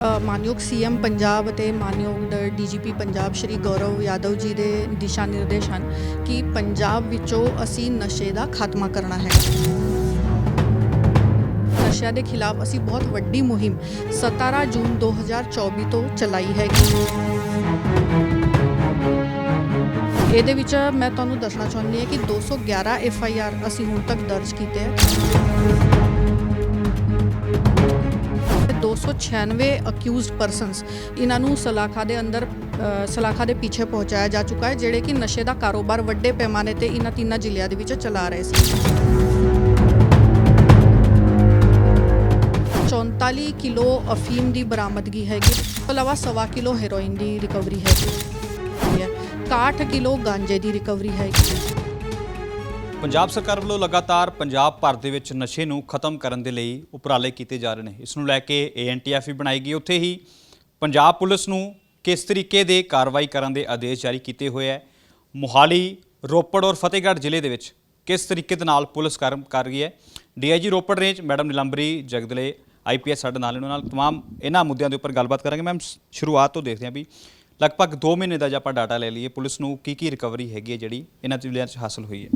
ਅ, ਮਾਨਯੋਗ ਸੀਐਮ ਪੰਜਾਬ ਅਤੇ ਮਾਨਯੋਗ ਡੀਜੀਪੀ ਪੰਜਾਬ ਸ਼੍ਰੀ ਗੌਰਵ ਯਾਦਵ ਜੀ ਦੇ ਦਿਸ਼ਾ ਨਿਰਦੇਸ਼ ਹਨ ਕਿ ਪੰਜਾਬ ਵਿੱਚੋਂ ਅਸੀਂ ਨਸ਼ੇ ਦਾ ਖਾਤਮਾ ਕਰਨਾ ਹੈ। ਨਸ਼ਿਆਂ ਦੇ ਖਿਲਾਫ ਅਸੀਂ ਬਹੁਤ ਵੱਡੀ ਮੁਹਿੰਮ 17 ਜੂਨ 2024 ਤੋਂ ਚਲਾਈ ਹੈ। ਇਹਦੇ ਵਿੱਚ ਮੈਂ ਤੁਹਾਨੂੰ ਦੱਸਣਾ ਚਾਹੁੰਦੀ ਹਾਂ ਕਿ 211 ਐਫ ਆਈ ਆਰ ਅਸੀਂ ਹੁਣ ਤੱਕ ਦਰਜ ਕੀਤੇ ਹੈ। 296 ਅਕਿਊਜ਼ਡ ਪਰਸਨਸ ਇਹਨਾਂ ਨੂੰ ਸਲਾਖਾ ਦੇ ਅੰਦਰ ਸਲਾਖਾ ਦੇ ਪਿੱਛੇ ਪਹੁੰਚਾਇਆ ਜਾ ਚੁੱਕਾ ਹੈ, ਜਿਹੜੇ ਕਿ ਨਸ਼ੇ ਦਾ ਕਾਰੋਬਾਰ ਵੱਡੇ ਪੈਮਾਨੇ ਤੇ ਇਹਨਾਂ ਤਿੰਨਾਂ ਜ਼ਿਲ੍ਹਿਆਂ ਦੇ ਵਿੱਚ ਚਲਾ ਰਹੇ ਸੀ। 44 ਕਿਲੋ ਅਫੀਮ ਦੀ ਬਰਾਮਦਗੀ ਹੈਗੀ ਇਸ ਤੋਂ ਇਲਾਵਾ ਸਵਾ ਕਿਲੋ ਹੈਰੋਇਨ ਦੀ ਰਿਕਵਰੀ ਹੈਗੀ, ਹੈ। 61 ਕਿਲੋ ਗਾਂਜੇ ਦੀ ਰਿਕਵਰੀ ਹੈਗੀ। ਪੰਜਾਬ ਸਰਕਾਰ ਵੱਲੋਂ ਲਗਾਤਾਰ ਪੰਜਾਬ ਭਰ ਦੇ ਵਿੱਚ ਨਸ਼ੇ ਨੂੰ ਖਤਮ ਕਰਨ ਦੇ ਲਈ ਉਪਰਾਲੇ ਕੀਤੇ ਜਾ ਰਹੇ ਨੇ ਇਸ ਨੂੰ ਲੈ ਕੇ ਏਐਨਟੀਐਫ ਵੀ ਬਣਾਈ ਗਈ ਉੱਥੇ ਹੀ ਪੰਜਾਬ ਪੁਲਿਸ ਨੂੰ ਕਿਸ ਤਰੀਕੇ ਦੇ ਕਾਰਵਾਈ ਕਰਨ ਦੇ ਆਦੇਸ਼ ਜਾਰੀ ਕੀਤੇ ਹੋਏ ਹੈ ਮੁਹਾਲੀ ਰੋਪੜ ਔਰ ਫਤਿਹਗੜ੍ਹ ਜ਼ਿਲ੍ਹੇ ਦੇ ਵਿੱਚ ਕਿਸ ਤਰੀਕੇ ਦੇ ਨਾਲ ਪੁਲਿਸ ਕੰਮ ਕਰ ਰਹੀ ਹੈ DIG Ropar range madam Nilambari Jagdale IPS ਸਾਡੇ ਨਾਲ ਇਹਨਾਂ ਨਾਲ तमाम ਇਹਨਾਂ ਮੁੱਦਿਆਂ ਦੇ ਉੱਪਰ ਗੱਲਬਾਤ ਕਰਾਂਗੇ ਮੈਮ ਸ਼ੁਰੂਆਤ ਤੋਂ ਦੇਖਦੇ ਹਾਂ ਵੀ ਲਗਭਗ 2 ਮਹੀਨੇ ਦਾ ਜੇ ਆਪਾਂ ਡਾਟਾ ਲੈ ਲਈਏ ਪੁਲਿਸ ਨੂੰ ਕੀ ਕੀ ਰਿਕਵਰੀ ਹੈਗੀ ਹੈ ਜਿਹੜੀ ਇਹਨਾਂ ਜ਼ਿਲ੍ਹਿਆਂ 'ਚ ਹਾਸਲ ਹੋਈ ਹੈ?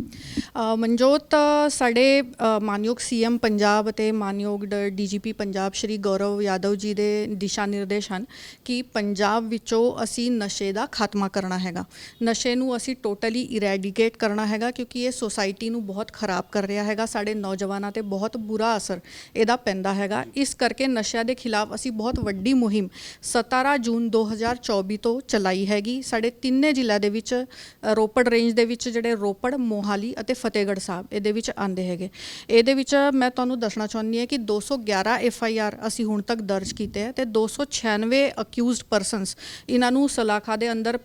ਮਨਜੋਤ ਸਾਡੇ ਅ, ਮਾਨਯੋਗ ਸੀਐਮ ਪੰਜਾਬ ਅਤੇ ਮਾਨਯੋਗ ਡੀਜੀਪੀ ਪੰਜਾਬ ਸ਼੍ਰੀ ਗੌਰਵ ਯਾਦਵ ਜੀ ਦੇ ਦਿਸ਼ਾ ਨਿਰਦੇਸ਼ ਹਨ ਕਿ ਪੰਜਾਬ ਵਿੱਚੋਂ ਅਸੀਂ ਨਸ਼ੇ ਦਾ ਖਾਤਮਾ ਕਰਨਾ ਹੈਗਾ। ਨਸ਼ੇ ਨੂੰ ਅਸੀਂ ਟੋਟਲੀ ਇਰੈਡੀਕੇਟ ਕਰਨਾ ਹੈਗਾ ਕਿਉਂਕਿ ਇਹ ਸੋਸਾਇਟੀ ਨੂੰ ਬਹੁਤ ਖਰਾਬ ਕਰ ਰਿਹਾ ਹੈਗਾ ਸਾਡੇ ਨੌਜਵਾਨਾਂ ਤੇ ਬਹੁਤ ਬੁਰਾ ਅਸਰ ਇਹਦਾ ਪੈਂਦਾ ਹੈਗਾ। ਇਸ ਕਰਕੇ ਨਸ਼ਿਆਂ ਦੇ ਖਿਲਾਫ ਅਸੀਂ ਬਹੁਤ ਵੱਡੀ ਮੁਹਿੰਮ 17 ਜੂਨ 2024 ਤੋਂ ਚਲਾਈ ਹੈਗੀ। ਸਾਡੇ ਤਿੰਨੇ ਜ਼ਿਲ੍ਹਿਆਂ ਦੇ ਵਿੱਚ ਅ, ਰੋਪੜ ਰੇਂਜ ਦੇ ਵਿੱਚ ਜਿਹੜੇ ਰੋਪੜ ਮੋਹਾਲੀ ਅਤੇ ਫਤਿਹਗੜ੍ਹ ਸਾਹਿਬ ਇਹਦੇ ਵਿੱਚ ਆਂਦੇ ਹੈਗੇ। ਇਹਦੇ ਵਿੱਚ ਮੈਂ ਤੁਹਾਨੂੰ ਦੱਸਣਾ ਚਾਹੁੰਦੀ ਹਾਂ ਕਿ 211 ਐਫ ਆਈ ਆਰ ਅਸੀਂ ਹੁਣ ਤੱਕ ਦਰਜ ਕੀਤੇ ਹੈ ਤੇ 296 ਅਕਿਊਜ਼ਡ ਪਰਸਨਸ ਇਹਨਾਂ ਨੂੰ ਸਲਾਖਾ ਦੇ ਅੰਦਰ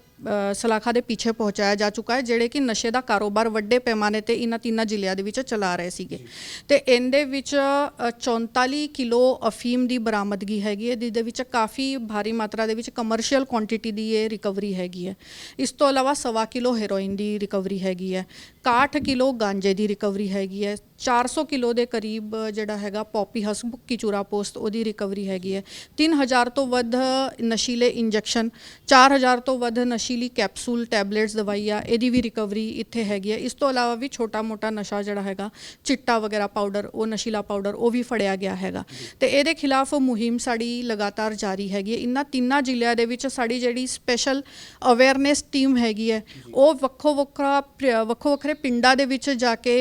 ਸਲਾਖਾ ਦੇ ਪਿੱਛੇ ਪਹੁੰਚਾਇਆ ਜਾ ਚੁੱਕਾ ਹੈ ਜਿਹੜੇ ਕਿ ਨਸ਼ੇ ਦਾ ਕਾਰੋਬਾਰ ਵੱਡੇ ਪੈਮਾਨੇ ਤੇ ਇਹਨਾਂ ਤਿੰਨਾਂ ਜ਼ਿਲ੍ਹਿਆਂ ਦੇ ਵਿੱਚ ਚਲਾ ਰਹੇ ਸੀਗੇ। ਤੇ ਇਹਦੇ ਵਿੱਚ ਅ, 44 ਕਿਲੋ ਅਫੀਮ ਦੀ ਬਰਾਮਦਗੀ ਹੈਗੀ ਹੈ ਜਿਹਦੇ ਵਿੱਚ ਕਾਫੀ ਭਾਰੀ ਮਾਤਰਾ ਦੇ ਵਿੱਚ ਕਮਰਸ਼ੀਅਲ ਕੁਆਂਟੀਟੀ ਦੀ ਇਹ ਰਿਕਵਰੀ ਹੈਗੀ ਹੈ। ਇਸ ਤੋਂ ਇਲਾਵਾ ਸਵਾ ਕਿਲੋ ਹੈਰੋਇਨ ਦੀ ਰਿਕਵਰੀ ਹੈਗੀ ਹੈ। 61 ਕਿਲੋ ਗਾਂਜੇ ਦੀ ਰਿਕਵਰੀ ਹੈਗੀ ਹੈ। 400 ਕਿਲੋ ਦੇ ਕਰੀਬ ਜਿਹੜਾ ਹੈਗਾ ਪੌਪੀ ਹਸਬੁੱਕੀ ਚੂਰਾ ਪੋਸਟ ਉਹਦੀ ਰਿਕਵਰੀ ਹੈਗੀ ਹੈ। 3000 ਤੋਂ ਵੱਧ ਨਸ਼ੀਲੇ ਇੰਜੈਕਸ਼ਨ 4000 ਤੋਂ ਵੱਧ ਨਸ਼ੀਲੀ ਕੈਪਸੂਲ, ਟੈਬਲੇਟਸ, ਦਵਾਈਆਂ, ਇਹਦੀ ਵੀ ਰਿਕਵਰੀ ਇੱਥੇ ਹੈਗੀ ਹੈ। ਇਸ ਤੋਂ ਇਲਾਵਾ ਵੀ ਛੋਟਾ ਮੋਟਾ ਨਸ਼ਾ ਜਿਹੜਾ ਹੈਗਾ, ਚਿੱਟਾ ਵਗੈਰਾ ਪਾਊਡਰ, ਉਹ ਨਸ਼ੀਲਾ ਪਾਊਡਰ, ਉਹ ਵੀ ਫੜਿਆ ਗਿਆ ਹੈਗਾ। ਤੇ ਇਹਦੇ ਖਿਲਾਫ ਮੁਹਿੰਮ ਸਾਡੀ ਲਗਾਤਾਰ ਜਾਰੀ ਹੈਗੀ ਹੈ। ਇਹਨਾਂ ਤਿੰਨਾਂ ਜ਼ਿਲ੍ਹਿਆਂ ਦੇ ਵਿੱਚ ਸਾਡੀ ਜਿਹੜੀ ਸਪੈਸ਼ਲ ਅਵੇਅਰਨੈਸ ਟੀਮ ਹੈਗੀ ਹੈ, ਉਹ ਵੱਖੋ ਵੱਖਰਾ ਪ੍ਰ- ਵੱਖੋ ਵੱਖਰੇ ਪਿੰਡਾਂ ਦੇ ਵਿੱਚ ਜਾ ਕੇ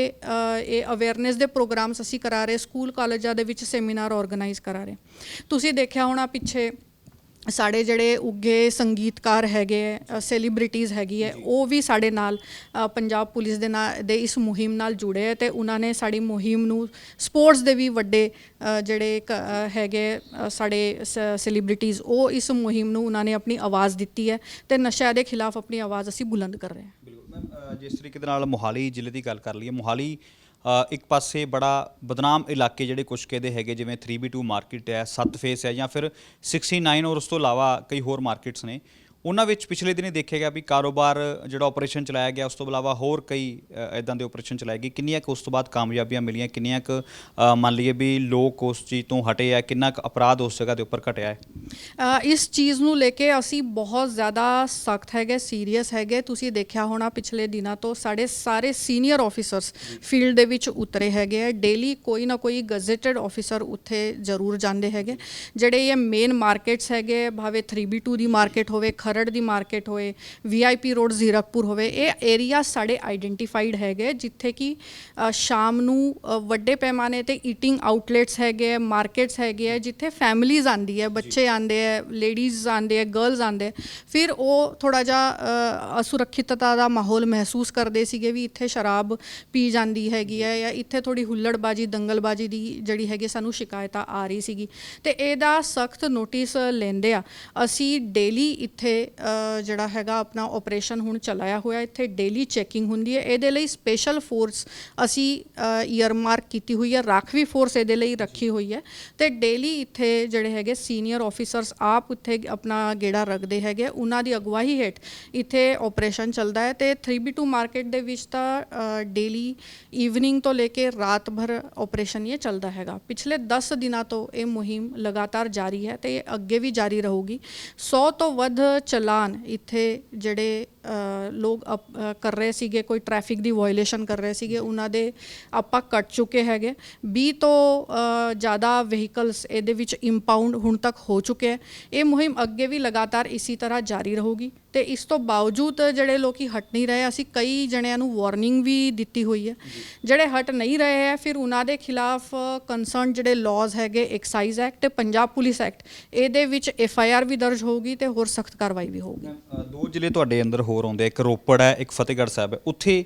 ਇਹ ਅਵੇਅਰਨੈਸ ਦੇ ਪ੍ਰੋਗਰਾਮਸ ਅਸੀਂ ਕਰਾ ਰਹੇ ਸਕੂਲ ਕਾਲਜਾਂ ਦੇ ਵਿੱਚ ਸੈਮੀਨਾਰ ਆਰਗੇਨਾਈਜ਼ ਕਰਾ ਰਹੇ। ਤੁਸੀਂ ਦੇਖਿਆ ਹੋਣਾ ਪਿੱਛੇ ਸਾਡੇ ਜਿਹੜੇ ਉੱਗੇ ਸੰਗੀਤਕਾਰ ਹੈਗੇ ਸੈਲੀਬ੍ਰਿਟੀਜ਼ ਹੈਗੀ ਹੈ ਉਹ ਵੀ ਸਾਡੇ ਨਾਲ ਪੰਜਾਬ ਪੁਲਿਸ ਦੇ ਨਾਲ ਦੇ ਇਸ ਮੁਹਿੰਮ ਨਾਲ ਜੁੜੇ ਹੈ ਤੇ ਉਹਨਾਂ ਨੇ ਸਾਡੀ ਮੁਹਿੰਮ ਨੂੰ ਸਪੋਰਟਸ ਦੇ ਵੀ ਵੱਡੇ ਜਿਹੜੇ ਕ- ਹੈਗੇ ਅ, ਸਾਡੇ ਸੈਲੀਬ੍ਰਿਟੀਜ਼ ਉਹ ਇਸ ਮੁਹਿੰਮ ਨੂੰ ਉਹਨਾਂ ਨੇ ਆਪਣੀ ਆਵਾਜ਼ ਦਿੱਤੀ ਹੈ ਤੇ ਨਸ਼ਿਆਂ ਦੇ ਖਿਲਾਫ ਆਪਣੀ ਆਵਾਜ਼ ਅਸੀਂ ਬੁਲੰਦ ਕਰ ਰਹੇ ਹਾਂ। ਜਿਸ ਤਰੀਕੇ ਦੇ ਨਾਲ ਮੋਹਾਲੀ ਜ਼ਿਲ੍ਹੇ ਦੀ ਗੱਲ ਕਰ ਲਈਏ। ਮੋਹਾਲੀ ਇੱਕ ਪਾਸੇ ਬੜਾ ਬਦਨਾਮ ਇਲਾਕੇ ਜਿਹੜੇ ਕੁਛ ਕਹਿੰਦੇ ਹੈਗੇ, ਜਿਵੇਂ 3B2 ਮਾਰਕੀਟ ਹੈ, ਸੱਤ ਫੇਸ ਹੈ ਜਾਂ ਫਿਰ 69 ਔਰ ਉਸ ਤੋਂ ਇਲਾਵਾ ਕਈ ਹੋਰ ਮਾਰਕੀਟਸ ਨੇ। ਉਹਨਾਂ ਵਿੱਚ ਪਿਛਲੇ ਦਿਨੇ ਦੇਖਿਆ ਗਿਆ ਵੀ ਕਾਰੋਬਾਰ ਜਿਹੜਾ ਆਪਰੇਸ਼ਨ ਚਲਾਇਆ ਗਿਆ, ਉਸ ਤੋਂ ਇਲਾਵਾ ਹੋਰ ਕਈ ਇਦਾਂ ਦੇ ਆਪਰੇਸ਼ਨ ਚਲਾਏ ਗਏ। ਕਿੰਨੀਆਂ ਕੁ ਉਸ ਤੋਂ ਬਾਅਦ ਕਾਮਯਾਬੀਆਂ ਮਿਲੀਆਂ, ਕਿੰਨੀਆਂ ਕੁ ਮੰਨ ਲਈਏ ਵੀ ਲੋਕ ਉਸ ਚੀਜ਼ ਤੋਂ ਹਟੇ ਆ, ਕਿੰਨਾ ਕੁ ਅਪਰਾਧ ਉਸ ਜਗ੍ਹਾ ਦੇ ਉੱਪਰ ਘਟਿਆ ਹੈ? ਇਸ ਚੀਜ਼ ਨੂੰ ਲੈ ਕੇ ਅਸੀਂ ਬਹੁਤ ਜ਼ਿਆਦਾ ਸਖਤ ਹੈਗੇ ਸੀਰੀਅਸ ਹੈਗੇ। ਤੁਸੀਂ ਦੇਖਿਆ ਹੋਣਾ, ਪਿਛਲੇ ਦਿਨਾਂ ਤੋਂ ਸਾਡੇ ਸਾਰੇ ਸੀਨੀਅਰ ਆਫੀਸਰਸ ਫੀਲਡ ਦੇ ਵਿੱਚ ਉਤਰੇ ਹੈਗੇ ਆ। ਡੇਲੀ ਕੋਈ ਨਾ ਕੋਈ ਗਜ਼ਟਡ ਆਫੀਸਰ ਉੱਥੇ ਜ਼ਰੂਰ ਜਾਂਦੇ ਹੈਗੇ। ਜਿਹੜੇ ਇਹ ਮੇਨ ਮਾਰਕੀਟਸ ਹੈਗੇ, ਭਾਵੇਂ 3B2 ਦੀ ਮਾਰਕੀਟ ਹੋਵੇ ਖਰੜ ਦੀ ਮਾਰਕੀਟ ਹੋਏ VIP ਰੋਡ ਜ਼ੀਰਕਪੁਰ ਹੋਵੇ ਇਹ ਏਰੀਆ ਸਾਡੇ ਆਈਡੈਂਟੀਫਾਈਡ ਹੈਗੇ ਜਿੱਥੇ ਕਿ ਸ਼ਾਮ ਨੂੰ ਵੱਡੇ ਪੈਮਾਨੇ ਤੇ ਈਟਿੰਗ ਆਊਟਲੈਟਸ ਹੈਗੇ ਮਾਰਕੀਟਸ ਹੈਗੇ ਆ ਜਿੱਥੇ ਫੈਮਿਲੀਜ਼ ਆਂਦੀ ਹੈ ਬੱਚੇ ਆਂਦੇ ਆ ਲੇਡੀਜ਼ ਆਂਦੇ ਆ ਗਰਲਸ ਆਂਦੇ ਫਿਰ ਉਹ ਥੋੜਾ ਜਿਹਾ ਅਸੁਰੱਖਿਅਤਤਾ ਦਾ ਮਾਹੌਲ ਮਹਿਸੂਸ ਕਰਦੇ ਸੀਗੇ ਵੀ ਇੱਥੇ ਸ਼ਰਾਬ ਪੀ ਜਾਂਦੀ ਹੈਗੀ ਹੈ ਜਾਂ ਇੱਥੇ ਥੋੜੀ ਹੁੱਲੜਬਾਜੀ ਦੰਗਲਬਾਜੀ ਦੀ ਜਿਹੜੀ ਹੈਗੀ ਸਾਨੂੰ ਸ਼ਿਕਾਇਤਾਂ ਆ ਰਹੀ ਸੀਗੀ ਤੇ ਇਹਦਾ ਸਖਤ ਨੋਟਿਸ ਲੈਂਦੇ ਆ ਅਸੀਂ ਡੇਲੀ ਇੱਥੇ ਜਿਹੜਾ ਹੈਗਾ ਆਪਣਾ ਆਪਰੇਸ਼ਨ ਹੁਣ ਚਲਾਇਆ ਹੋਇਆ, ਇੱਥੇ ਡੇਲੀ ਚੈਕਿੰਗ ਹੁੰਦੀ ਹੈ। ਇਹਦੇ ਲਈ ਸਪੈਸ਼ਲ ਫੋਰਸ ਅਸੀਂ ਈਅਰਮਾਰਕ ਕੀਤੀ ਹੋਈ ਹੈ। ਰਾਖਵੀ ਫੋਰਸ ਇਹਦੇ ਲਈ ਰੱਖੀ ਹੋਈ ਹੈ। ਤੇ ਡੇਲੀ ਇੱਥੇ ਜਿਹੜੇ ਹੈਗੇ ਸੀਨੀਅਰ ਆਫੀਸਰਸ ਆਪ ਉੱਥੇ ਆਪਣਾ ਗੇੜਾ ਰੱਖਦੇ ਹੈਗੇ ਉਹਨਾਂ ਦੀ ਅਗਵਾਈ ਹੇਠ ਇੱਥੇ ਆਪਰੇਸ਼ਨ ਚੱਲਦਾ ਹੈ। ਤੇ 3B2 ਮਾਰਕੀਟ ਦੇ ਵਿੱਚ ਤਾਂ ਡੇਲੀ ਈਵਨਿੰਗ ਤੋਂ ਲੈ ਕੇ ਰਾਤ ਭਰ ਆਪਰੇਸ਼ਨ ਇਹ ਚੱਲਦਾ ਹੈਗਾ। ਪਿਛਲੇ 10 ਦਿਨਾਂ ਤੋਂ ਇਹ ਮੁਹਿੰਮ ਲਗਾਤਾਰ ਜਾਰੀ ਹੈ ਤੇ ਇਹ ਅੱਗੇ ਵੀ ਜਾਰੀ ਰਹੂਗੀ। 100 ਤੋਂ ਵੱਧ ਚਲਾਨ ਇੱਥੇ ਜਿਹੜੇ ਲੋਕ ਕਰ ਰਹੇ ਸੀਗੇ ਕੋਈ ਟ੍ਰੈਫਿਕ ਦੀ ਵਾਇਓਲੇਸ਼ਨ ਕਰ ਰਹੇ ਸੀਗੇ ਉਹਨਾਂ ਦੇ ਆਪਾਂ ਕੱਟ ਚੁੱਕੇ ਹੈਗੇ। 20 ਤੋਂ ਜ਼ਿਆਦਾ ਵਹੀਕਲਸ ਇਹਦੇ ਵਿੱਚ ਇੰਪਾਊਂਡ ਹੁਣ ਤੱਕ ਹੋ ਚੁੱਕੇ ਹੈ। ਇਹ ਮੁਹਿੰਮ ਅੱਗੇ ਵੀ ਲਗਾਤਾਰ ਇਸੇ ਤਰ੍ਹਾਂ ਜਾਰੀ ਰਹੂਗੀ। ਤੇ ਇਸ ਤੋਂ ਬਾਵਜੂਦ ਜਿਹੜੇ ਲੋਕੀ ਹਟ ਨਹੀਂ ਰਹੇ ਅਸੀਂ ਕਈ ਜਣਿਆਂ ਨੂੰ ਵਾਰਨਿੰਗ ਵੀ ਦਿੱਤੀ ਹੋਈ ਹੈ। ਜਿਹੜੇ ਹਟ ਨਹੀਂ ਰਹੇ ਹੈ ਫਿਰ ਉਹਨਾਂ ਦੇ ਖਿਲਾਫ ਕੰਸਰਨ ਜਿਹੜੇ ਲਾਜ਼ ਹੈਗੇ ਐਕਸਾਈਜ਼ ਐਕਟ ਤੇ ਪੰਜਾਬ ਪੁਲਿਸ ਐਕਟ ਇਹਦੇ ਵਿੱਚ ਐਫ ਆਈ ਆਰ ਵੀ ਦਰਜ ਹੋਊਗੀ ਤੇ ਹੋਰ ਸਖਤ ਕਾਰਵਾਈ ਵੀ ਹੋਊਗੀ। ਦੋ ਜ਼ਿਲ੍ਹੇ ਤੁਹਾਡੇ ਅੰਦਰ ਹੋਰ ਆਉਂਦੇ ਇੱਕ ਰੋਪੜ ਹੈ ਇੱਕ ਫਤਿਹਗੜ੍ਹ ਸਾਹਿਬ ਹੈ। ਉੱਥੇ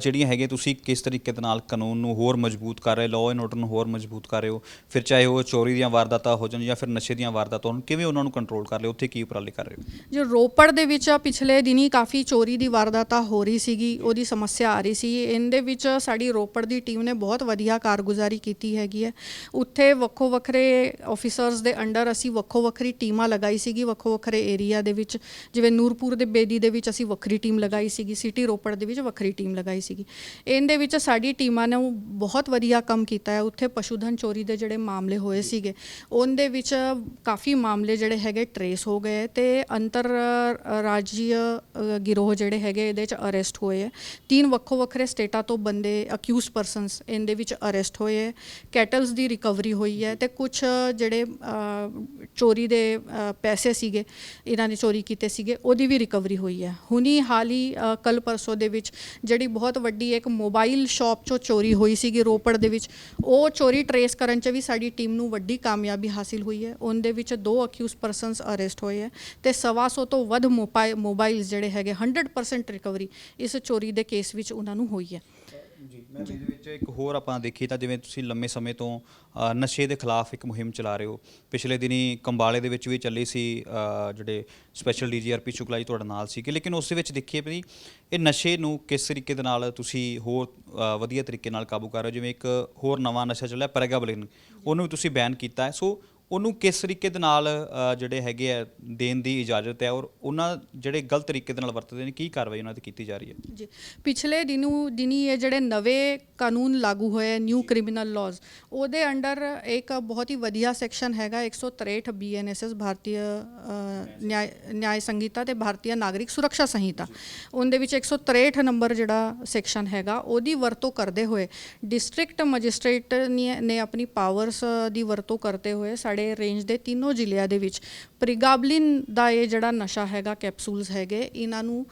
ਜਿਹੜੀਆਂ ਹੈਗੀਆਂ, ਤੁਸੀਂ ਕਿਸ ਤਰੀਕੇ ਦੇ ਨਾਲ ਕਾਨੂੰਨ ਨੂੰ ਹੋਰ ਮਜ਼ਬੂਤ ਕਰ ਰਹੇ ਲਾਅ ਐਂਡ ਆਰਡਰ ਨੂੰ ਹੋਰ ਮਜ਼ਬੂਤ ਕਰ ਰਹੇ ਹੋ? ਫਿਰ ਚਾਹੇ ਉਹ ਚੋਰੀ ਦੀਆਂ ਵਾਰਦਾਤਾਂ ਹੋ ਜਾਣ ਜਾਂ ਫਿਰ ਨਸ਼ੇ ਦੀਆਂ ਵਾਰਦਾਤਾਂ ਹੋਣ, ਕਿਵੇਂ ਉਹਨਾਂ ਨੂੰ ਕੰਟਰੋਲ ਕਰ ਲਿਓ ਹੋ? ਉੱਥੇ ਕੀ ਉਪਰਾਲੇ ਕਰ ਰਹੇ ਹੋ? ਜੋ ਰੋਪੜ ਦੇ ਵਿੱਚ ਪਿਛਲੇ ਦਿਨੀ ਕਾਫੀ ਚੋਰੀ ਦੀ ਵਾਰਦਾਤਾ ਹੋ ਰਹੀ ਸੀਗੀ, ਉਹਦੀ ਸਮੱਸਿਆ ਆ ਰਹੀ ਸੀ। ਇਹਦੇ ਵਿੱਚ ਸਾਡੀ ਰੋਪੜ ਦੀ ਟੀਮ ਨੇ ਬਹੁਤ ਵਧੀਆ ਕਾਰਗੁਜ਼ਾਰੀ ਕੀਤੀ ਹੈਗੀ ਹੈ। ਉੱਥੇ ਵੱਖੋ ਵੱਖਰੇ ਆਫੀਸਰਸ ਦੇ ਅੰਡਰ ਅਸੀਂ ਵੱਖੋ ਵੱਖਰੀ ਟੀਮਾਂ ਲਗਾਈ ਸੀਗੀ ਵੱਖੋ ਵੱਖਰੇ ਏਰੀਆ ਦੇ ਵਿੱਚ। ਜਿਵੇਂ ਨੂਰਪੁਰ ਦੇ ਬੇਦੀ ਦੇ ਵਿੱਚ ਅਸੀਂ ਵੱਖਰੀ ਟੀਮ ਲਗਾਈ ਸੀਗੀ ਸਿਟੀ ਰੋਪੜ ਦੇ ਵਿੱਚ ਵੱਖਰੀ ਟੀਮ ਲਗਾਈ ਸੀਗੀ। ਇਹਦੇ ਵਿੱਚ ਸਾਡੀ ਟੀਮਾਂ ਨੇ ਬਹੁਤ ਵਧੀਆ ਕੰਮ ਕੀਤਾ ਹੈ। ਉੱਥੇ ਪਸ਼ੂਧਨ ਚੋਰੀ ਦੇ ਜਿਹੜੇ ਮਾਮਲੇ ਹੋਏ ਸੀਗੇ ਉਹਦੇ ਵਿੱਚ ਕਾਫੀ ਮਾਮਲੇ ਜਿਹੜੇ ਹੈਗੇ ਟਰੇਸ ਹੋ ਗਏ ਤੇ ਅੰਤਰ ਰਾਜੀ ਗਿਰੋਹ ਜਿਹੜੇ ਹੈਗੇ ਇਹਦੇ ਚ ਅਰੈਸਟ ਹੋਏ ਹੈ। ਤਿੰਨ ਵੱਖੋ ਵੱਖਰੇ ਸਟੇਟਾਂ ਤੋਂ ਬੰਦੇ ਅਕਿਊਜ਼ ਪਰਸਨਸ ਇਹਦੇ ਵਿੱਚ ਅਰੈਸਟ ਹੋਏ ਹੈ। ਕੈਟਲਸ ਦੀ ਰਿਕਵਰੀ ਹੋਈ ਹੈ ਤੇ ਕੁਝ ਜਿਹੜੇ ਚੋਰੀ ਦੇ ਪੈਸੇ ਸੀਗੇ, ਇਹਨਾਂ ਨੇ ਚੋਰੀ ਕੀਤੇ ਸੀਗੇ, ਉਹਦੀ ਵੀ ਰਿਕਵਰੀ ਹੋਈ ਹੈ। ਹੁਣੀ ਹਾਲ ਹੀ ਕੱਲ ਪਰਸੋਂ ਦੇ ਵਿੱਚ ਜਿਹੜੀ ਬਹੁਤ ਵੱਡੀ ਇੱਕ ਮੋਬਾਈਲ ਸ਼ਾਪ ਚੋਂ ਚੋਰੀ ਹੋਈ ਸੀਗੀ ਰੋਪੜ ਦੇ ਵਿੱਚ। ਉਹ ਚੋਰੀ ਟਰੇਸ ਕਰਨ ਚ ਵੀ ਸਾਡੀ ਟੀਮ ਨੂੰ ਵੱਡੀ ਕਾਮਯਾਬੀ ਹਾਸਿਲ ਹੋਈ ਹੈ। ਉਹਦੇ ਵਿੱਚ ਦੋ ਅਕਿਊਜ਼ ਪਰਸਨਸ ਅਰੈਸਟ ਹੋਏ ਹੈ ਤੇ ਸਵਾ ਸੌ ਤੋਂ ਵੱਧ ਮੋਬਾਈਲ ਮੋਬਾਈਲਸ ਜਿਹੜੇ ਹੈਗੇ 100% ਰਿਕਵਰੀ ਇਸ ਚੋਰੀ ਦੇ ਕੇਸ ਵਿੱਚ ਉਹਨਾਂ ਨੂੰ ਹੋਈ ਹੈ। ਜੀ ਮੈਂ ਇਹਦੇ ਵਿੱਚ ਇੱਕ ਹੋਰ ਆਪਾਂ ਦੇਖੀ ਤਾਂ ਜਿਵੇਂ ਤੁਸੀਂ ਲੰਮੇ ਸਮੇਂ ਤੋਂ ਅ, ਨਸ਼ੇ ਦੇ ਖਿਲਾਫ ਇੱਕ ਮੁਹਿੰਮ ਚਲਾ ਰਹੇ ਹੋ। ਪਿਛਲੇ ਦਿਨੀ ਕੰਬਾਲੇ ਦੇ ਵਿੱਚ ਵੀ ਚੱਲੀ ਸੀ ਅ, ਜਿਹੜੇ ਸਪੈਸ਼ਲ ਡੀਜੀਆਰਪੀ ਸ਼ੁਕਲਾ ਜੀ ਤੁਹਾਡੇ ਨਾਲ ਸੀਗੇ। ਲੇਕਿਨ ਉਸ ਦੇ ਵਿੱਚ ਦੇਖੀਏ ਵੀ ਇਹ ਨਸ਼ੇ ਨੂੰ ਕਿਸ ਤਰੀਕੇ ਦੇ ਨਾਲ ਤੁਸੀਂ ਹੋਰ ਅ, ਵਧੀਆ ਤਰੀਕੇ ਨਾਲ ਕਾਬੂ ਕਰ ਰਹੇ ਹੋ? ਜਿਵੇਂ ਇੱਕ ਹੋਰ ਨਵਾਂ ਨਸ਼ਾ ਚੱਲਿਆ ਪ੍ਰੈਗਾਬਲਿਨ ਉਹਨੂੰ ਵੀ ਤੁਸੀਂ ਬੈਨ ਕੀਤਾ ਹੈ। ਸੋ ਉਹਨੂੰ ਕਿਸ ਤਰੀਕੇ ਦੇ ਨਾਲ ਅ, ਜਿਹੜੇ ਹੈਗੇ ਆ ਦੇਣ ਦੀ ਇਜਾਜ਼ਤ ਹੈ ਔਰ ਉਹਨਾਂ ਜਿਹੜੇ ਗਲਤ ਤਰੀਕੇ ਦੇ ਨਾਲ ਵਰਤਦੇ ਨੇ ਕੀ ਕਾਰਵਾਈ ਉਹਨਾਂ ਤੇ ਕੀਤੀ ਜਾ ਰਹੀ ਹੈ? ਜੀ। ਪਿਛਲੇ ਦਿਨੂ ਦਿਨੀ ਇਹ ਜਿਹੜੇ ਨਵੇਂ ਕਾਨੂੰਨ ਲਾਗੂ ਹੋਏ ਨਿਊ ਕ੍ਰਿਮੀਨਲ ਲਾਜ਼ ਉਹਦੇ ਅੰਡਰ ਇੱਕ ਬਹੁਤ ਹੀ ਵਧੀਆ ਸੈਕਸ਼ਨ ਹੈਗਾ 163 ਬੀਐਨਐਸਐਸ ਭਾਰਤੀ ਅ, ਨਿਆਇ ਨਿਆਇ ਸੰਹਿਤਾ ਤੇ ਭਾਰਤੀ ਨਾਗਰਿਕ ਸੁਰੱਖਿਆ ਸੰਹਿਤਾ। ਉਹਦੇ ਵਿੱਚ 163 ਨੰਬਰ ਜਿਹੜਾ ਸੈਕਸ਼ਨ ਹੈਗਾ ਉਹਦੀ ਵਰਤੋਂ ਕਰਦੇ ਹੋਏ ਡਿਸਟ੍ਰਿਕਟ ਮੈਜਿਸਟ੍ਰੇਟ ਨੇ ਨੇ ਆਪਣੀ ਪਾਵਰਸ ਦੀ ਵਰਤੋਂ ਕਰਦੇ ਹੋਏ ਸਾਡੇ ਰੇਂਜ ਦੇ ਤਿੰਨੋਂ ਜ਼ਿਲ੍ਹਿਆਂ ਦੇ ਵਿੱਚ, ਪ੍ਰਿਗਾਬਲਿਨ ਦਾ ਇਹ ਜਿਹੜਾ ਨਸ਼ਾ ਹੈਗਾ ਕੈਪਸੂਲਸ ਹੈਗੇ, ਇਹਨਾਂ ਨੂੰ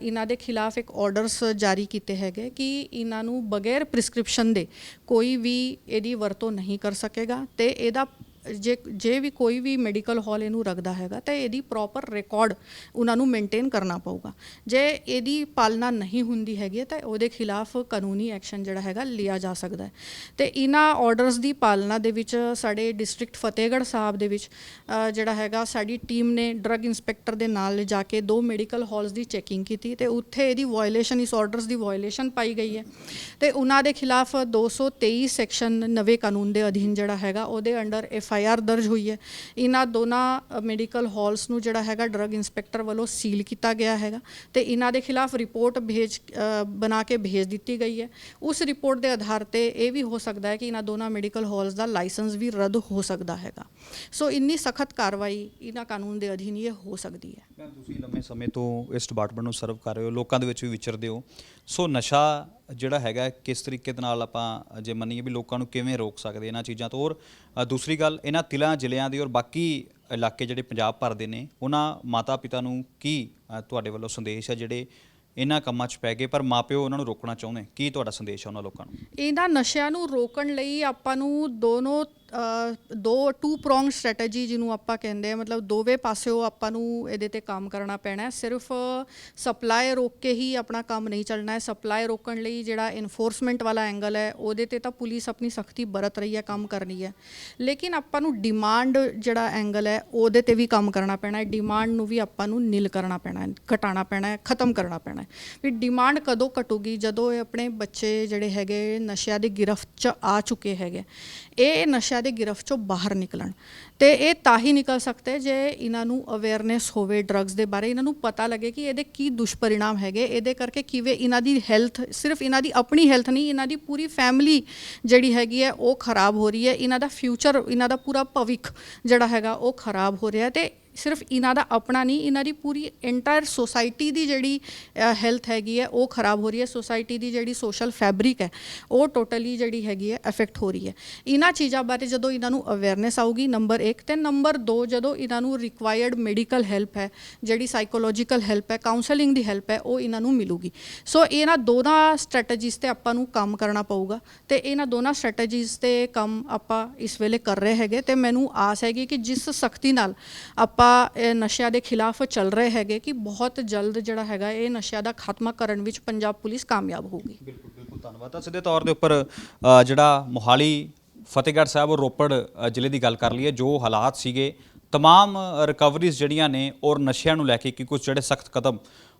ਇਹਨਾਂ ਦੇ ਖਿਲਾਫ ਇੱਕ ਆਰਡਰਸ ਜਾਰੀ ਕੀਤੇ ਹੈਗੇ ਕਿ ਇਹਨਾਂ ਨੂੰ ਬਗੈਰ ਪ੍ਰਿਸਕ੍ਰਿਪਸ਼ਨ ਦੇ ਕੋਈ ਵੀ ਇਹਦੀ ਵਰਤੋਂ ਨਹੀਂ ਕਰ ਸਕੇਗਾ ਤੇ ਇਹਦਾ ਜੇ ਜੇ ਵੀ ਕੋਈ ਵੀ ਮੈਡੀਕਲ ਹਾਲ ਇਹਨੂੰ ਰੱਖਦਾ ਹੈਗਾ, ਤਾਂ ਇਹਦੀ ਪ੍ਰੋਪਰ ਰਿਕਾਰਡ ਉਹਨਾਂ ਨੂੰ ਮੇਨਟੇਨ ਕਰਨਾ ਪਊਗਾ। ਜੇ ਇਹਦੀ ਪਾਲਣਾ ਨਹੀਂ ਹੁੰਦੀ ਹੈਗੀ, ਤਾਂ ਉਹਦੇ ਖਿਲਾਫ ਕਾਨੂੰਨੀ ਐਕਸ਼ਨ ਜਿਹੜਾ ਹੈਗਾ ਲਿਆ ਜਾ ਸਕਦਾ ਹੈ। ਤੇ ਇਹਨਾਂ ਆਰਡਰਸ ਦੀ ਪਾਲਣਾ ਦੇ ਵਿੱਚ ਸਾਡੇ ਡਿਸਟ੍ਰਿਕਟ ਫਤਿਹਗੜ੍ਹ ਸਾਹਿਬ ਦੇ ਵਿੱਚ ਜਿਹੜਾ ਹੈਗਾ, ਸਾਡੀ ਟੀਮ ਨੇ ਡਰੱਗ ਇੰਸਪੈਕਟਰ ਦੇ ਨਾਲ ਜਾ ਕੇ ਦੋ ਮੈਡੀਕਲ ਹਾਲਸ ਦੀ ਚੈਕਿੰਗ ਕੀਤੀ ਤੇ ਉੱਥੇ ਇਹਦੀ ਵਾਇਓਲੇਸ਼ਨ ਇਸ ਆਰਡਰਸ ਦੀ ਵਾਇਓਲੇਸ਼ਨ ਪਾਈ ਗਈ ਹੈ। ਤੇ ਉਹਨਾਂ ਦੇ ਖਿਲਾਫ 223 ਸੈਕਸ਼ਨ ਨਵੇਂ ਕਾਨੂੰਨ ਦੇ ਅਧੀਨ ਜਿਹੜਾ ਹੈਗਾ, ਉਹਦੇ ਅੰਡਰ ਐਫ ਆਰ ਦਰਜ ਹੋਈ ਹੈ। ਇਹਨਾਂ ਦੋਨਾਂ ਮੈਡੀਕਲ ਹਾਲਸ ਨੂੰ ਜਿਹੜਾ ਹੈਗਾ ਡਰੱਗ ਇੰਸਪੈਕਟਰ ਵੱਲੋਂ ਸੀਲ ਕੀਤਾ ਗਿਆ ਹੈਗਾ ਤੇ ਇਹਨਾਂ ਦੇ ਖਿਲਾਫ ਰਿਪੋਰਟ ਭੇਜ ਬਣਾ ਕੇ ਭੇਜ ਦਿੱਤੀ ਗਈ ਹੈ। ਉਸ ਰਿਪੋਰਟ ਦੇ ਆਧਾਰ ਤੇ ਇਹ ਵੀ ਹੋ ਸਕਦਾ ਹੈ ਕਿ ਇਹਨਾਂ ਦੋਨਾਂ ਮੈਡੀਕਲ ਹਾਲਸ ਦਾ ਲਾਇਸੈਂਸ ਵੀ ਰੱਦ ਹੋ ਸਕਦਾ ਹੈਗਾ। ਸੋ ਇੰਨੀ ਸਖਤ ਕਾਰਵਾਈ ਇਹਨਾਂ ਕਾਨੂੰਨ ਦੇ ਅਧੀਨ ਇਹ ਹੋ ਸਕਦੀ ਹੈ। ਮੈਂ ਤੁਸੀਂ ਲੰਮੇ ਸਮੇਂ ਤੋਂ ਇਸ ਡਿਪਾਰਟਮੈਂਟ ਨੂੰ ਸਰਵ ਕਰ ਰਹੇ ਹੋ, ਲੋਕਾਂ ਦੇ ਵਿੱਚ ਵੀ ਵਿਚਰਦੇ ਹੋ। ਸੋ ਨਸ਼ਾ ਜਿਹੜਾ ਹੈਗਾ ਕਿਸ ਤਰੀਕੇ ਦੇ ਨਾਲ ਆਪਾਂ ਜੇ ਮੰਨੀਏ ਵੀ ਲੋਕਾਂ ਨੂੰ ਕਿਵੇਂ ਰੋਕ ਸਕਦੇ ਇਹਨਾਂ ਚੀਜ਼ਾਂ ਤੋਂ। ਔਰ ਦੂਸਰੀ ਗੱਲ, ਇਹਨਾਂ ਤਿਲਾਂ, ਜ਼ਿਲ੍ਹਿਆਂ ਦੀ ਔਰ ਬਾਕੀ ਇਲਾਕੇ ਜਿਹੜੇ ਪੰਜਾਬ ਭਰ ਦੇ ਨੇ, ਉਹਨਾਂ ਮਾਤਾ ਪਿਤਾ ਨੂੰ ਕੀ ਤੁਹਾਡੇ ਵੱਲੋਂ ਸੰਦੇਸ਼ ਹੈ ਜਿਹੜੇ ਇਹਨਾਂ ਕੰਮਾਂ 'ਚ ਪੈ ਗਏ, ਪਰ ਮਾਪਿਓ ਉਹਨਾਂ ਨੂੰ ਰੋਕਣਾ ਚਾਹੁੰਦੇ? ਕੀ ਤੁਹਾਡਾ ਸੰਦੇਸ਼ ਹੈ ਉਹਨਾਂ ਲੋਕਾਂ ਨੂੰ? ਇਹਨਾਂ ਨਸ਼ਿਆਂ ਨੂੰ ਰੋਕਣ ਲਈ ਆਪਾਂ ਨੂੰ ਦੋਨੋਂ ਦੋ ਟੂ ਪ੍ਰੋਂਗ ਸਟ੍ਰੈਟਜੀ ਜਿਹਨੂੰ ਆਪਾਂ ਕਹਿੰਦੇ ਆ ਮਤਲਬ ਦੋਵੇਂ ਪਾਸਿਓਂ ਆਪਾਂ ਨੂੰ ਇਹਦੇ ਤੇ ਕੰਮ ਕਰਨਾ ਪੈਣਾ ਹੈ। ਸਿਰਫ ਸਪਲਾਈ ਰੋਕ ਕੇ ਹੀ ਆਪਣਾ ਕੰਮ ਨਹੀਂ ਚੱਲਣਾ ਹੈ। ਸਪਲਾਈ ਰੋਕਣ ਲਈ ਜਿਹੜਾ ਇਨਫੋਰਸਮੈਂਟ ਵਾਲਾ ਐਂਗਲ ਹੈ, ਉਹਦੇ ਤੇ ਤਾਂ ਪੁਲਿਸ ਆਪਣੀ ਸਖਤੀ ਬਰਤ ਰਹੀ ਹੈ, ਕੰਮ ਕਰਨੀ ਹੈ। ਲੇਕਿਨ ਆਪਾਂ ਨੂੰ ਡਿਮਾਂਡ ਜਿਹੜਾ ਐਂਗਲ ਹੈ, ਉਹਦੇ ਤੇ ਵੀ ਕੰਮ ਕਰਨਾ ਪੈਣਾ ਹੈ। ਡਿਮਾਂਡ ਨੂੰ ਵੀ ਆਪਾਂ ਨੂੰ ਨਿਲ ਕਰਨਾ ਪੈਣਾ ਹੈ, ਘਟਾਉਣਾ ਪੈਣਾ ਹੈ, ਖਤਮ ਕਰਨਾ ਪੈਣਾ ਹੈ। ਵੀ ਡਿਮਾਂਡ ਕਦੋਂ ਘਟੂਗੀ? ਜਦੋਂ ਇਹ ਆਪਣੇ ਬੱਚੇ ਜਿਹੜੇ ਹੈਗੇ ਨਸ਼ਿਆਂ ਦੀ ਗਿਰਫਤ 'ਚ ਆ ਚੁੱਕੇ ਹੈਗੇ। ਇਹ ਨਸ਼ਾ ਨਸ਼ਿਆਂ ਦੀ ਗਿਰਫਤ 'ਚੋਂ ਬਾਹਰ ਨਿਕਲਣ। ਤੇ ਇਹ ਤਾਂ ਹੀ ਨਿਕਲ ਸਕਦੇ ਜੇ ਇਹਨਾਂ ਨੂੰ ਅਵੇਅਰਨੈਸ ਹੋਵੇ ਡਰੱਗਸ ਦੇ ਬਾਰੇ, ਇਹਨਾਂ ਨੂੰ ਪਤਾ ਲੱਗੇ ਕਿ ਇਹਦੇ ਕੀ ਦੁਸ਼ਪਰਿਣਾਮ ਹੈਗੇ, ਇਹਦੇ ਕਰਕੇ ਕਿਵੇਂ ਇਹਨਾਂ ਦੀ ਹੈਲਥ ਸਿਰਫ ਇਹਨਾਂ ਦੀ ਆਪਣੀ ਹੈਲਥ ਨਹੀਂ, ਇਹਨਾਂ ਦੀ ਪੂਰੀ ਫੈਮਿਲੀ ਜਿਹੜੀ ਹੈਗੀ ਹੈ ਉਹ ਖਰਾਬ ਹੋ ਰਹੀ ਹੈ। ਇਹਨਾਂ ਦਾ ਫਿਊਚਰ ਇਹਨਾਂ ਦਾ ਪੂਰਾ ਭਵਿੱਖ ਜਿਹੜਾ ਹੈਗਾ ਉਹ ਖਰਾਬ ਹੋ ਰਿਹਾ ਤੇ ਸਿਰਫ ਇਹਨਾਂ ਦਾ ਆਪਣਾ ਨਹੀਂ, ਇਹਨਾਂ ਦੀ ਪੂਰੀ ਐਂਟਾਇਰ ਸੋਸਾਇਟੀ ਦੀ ਜਿਹੜੀ ਹੈਲਥ ਹੈਗੀ ਹੈ, ਉਹ ਖਰਾਬ ਹੋ ਰਹੀ ਹੈ ਸੋਸਾਇਟੀ ਦੀ ਜਿਹੜੀ ਸੋਸ਼ਲ ਫੈਬਰਿਕ ਹੈ, ਉਹ ਟੋਟਲੀ ਜਿਹੜੀ ਹੈਗੀ ਹੈ ਅਫੈਕਟ ਹੋ ਰਹੀ ਹੈ। ਇਹਨਾਂ ਚੀਜ਼ਾਂ ਬਾਰੇ ਜਦੋਂ ਇਹਨਾਂ ਨੂੰ ਅਵੇਅਰਨੈਸ ਆਊਗੀ ਨੰਬਰ 1 ਤੇ ਨੰਬਰ 2 ਜਦੋਂ ਇਹਨਾਂ ਨੂੰ ਰਿਕੁਆਇਰਡ ਮੈਡੀਕਲ ਹੈਲਪ ਹੈ, ਜਿਹੜੀ ਸਾਈਕੋਲੋਜੀਕਲ ਹੈਲਪ ਹੈ ਕਾਉਂਸਲਿੰਗ ਦੀ ਹੈਲਪ ਹੈ, ਉਹ ਇਹਨਾਂ ਨੂੰ ਮਿਲੂਗੀ। ਸੋ ਇਹਨਾਂ ਦੋਨਾਂ ਸਟ੍ਰੈਟਜੀਜ਼ ਤੇ ਆਪਾਂ ਨੂੰ ਕੰਮ ਕਰਨਾ ਪਊਗਾ ਤੇ ਇਹਨਾਂ ਦੋਨਾਂ ਸਟ੍ਰੈਟਜੀਜ਼ ਤੇ ਕੰਮ ਆਪਾਂ ਇਸ ਵੇਲੇ ਕਰ ਰਹੇ ਹੈਗੇ ਤੇ ਮੈਨੂੰ ਆਸ ਹੈਗੀ ਕਿ ਜਿਸ ਸਖਤੀ ਨਾਲ ਆਪਾਂ ਇਹ ਨਸ਼ਿਆਂ ਦੇ ਖਿਲਾਫ ਚੱਲ ਰਹੇ ਹੈਗੇ ਕਿ ਬਹੁਤ ਜਲਦ ਜਿਹੜਾ ਹੈਗਾ ਇਹ ਨਸ਼ਿਆਂ ਦਾ ਖਾਤਮਾ ਕਰਨ ਵਿੱਚ ਪੰਜਾਬ ਪੁਲਿਸ ਕਾਮਯਾਬ ਹੋਊਗੀ ਬਿਲਕੁਲ ਬਿਲਕੁਲ ਧੰਨਵਾਦ ਤਾਂ ਸਿੱਧੇ ਤੌਰ ਦੇ ਉੱਪਰ ਅ, ਜਿਹੜਾ ਮੋਹਾਲੀ ਫਤਿਹਗੜ੍ਹ ਸਾਹਿਬ ਔਰ ਰੋਪੜ ਅ, ਜ਼ਿਲ੍ਹੇ ਦੀ ਗੱਲ ਕਰ ਲਈਏ ਜੋ ਹਾਲਾਤ ਸੀਗੇ तमाम ਰਿਕਵਰੀਜ਼ ਜਿਹੜੀਆਂ ਨੇ ਔਰ ਨਸ਼ਿਆਂ ਨੂੰ ਲੈ ਕੇ ਕਿ ਕੁਝ ਜਿਹੜੇ ਸਖਤ ਕਦਮ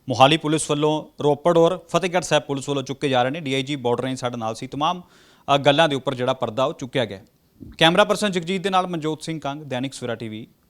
ਮੋਹਾਲੀ ਪੁਲਿਸ ਵੱਲੋਂ ਰੋਪੜ ਔਰ ਫਤਿਹਗੜ੍ਹ ਸਾਹਿਬ ਪੁਲਿਸ ਵੱਲੋਂ ਚੁੱਕੇ ਜਾ ਰਹੇ ਨੇ ਡੀਆਈਜੀ ਬਾਰਡਰ ਰੇਂਜ ਸਾਡੇ ਨਾਲ ਸੀ तमाम ਅ, ਗੱਲਾਂ ਦੇ ਉੱਪਰ ਜਿਹੜਾ ਪਰਦਾ ਉਹ ਚੁੱਕਿਆ ਗਿਆ ਕੈਮਰਾ ਪਰਸਨ ਜਗਜੀਤ ਦੇ ਨਾਲ ਮਨਜੋਤ ਸਿੰਘ ਕੰਗ ਦੈਨਿਕ ਸਵੇਰਾ ਟੀਵੀ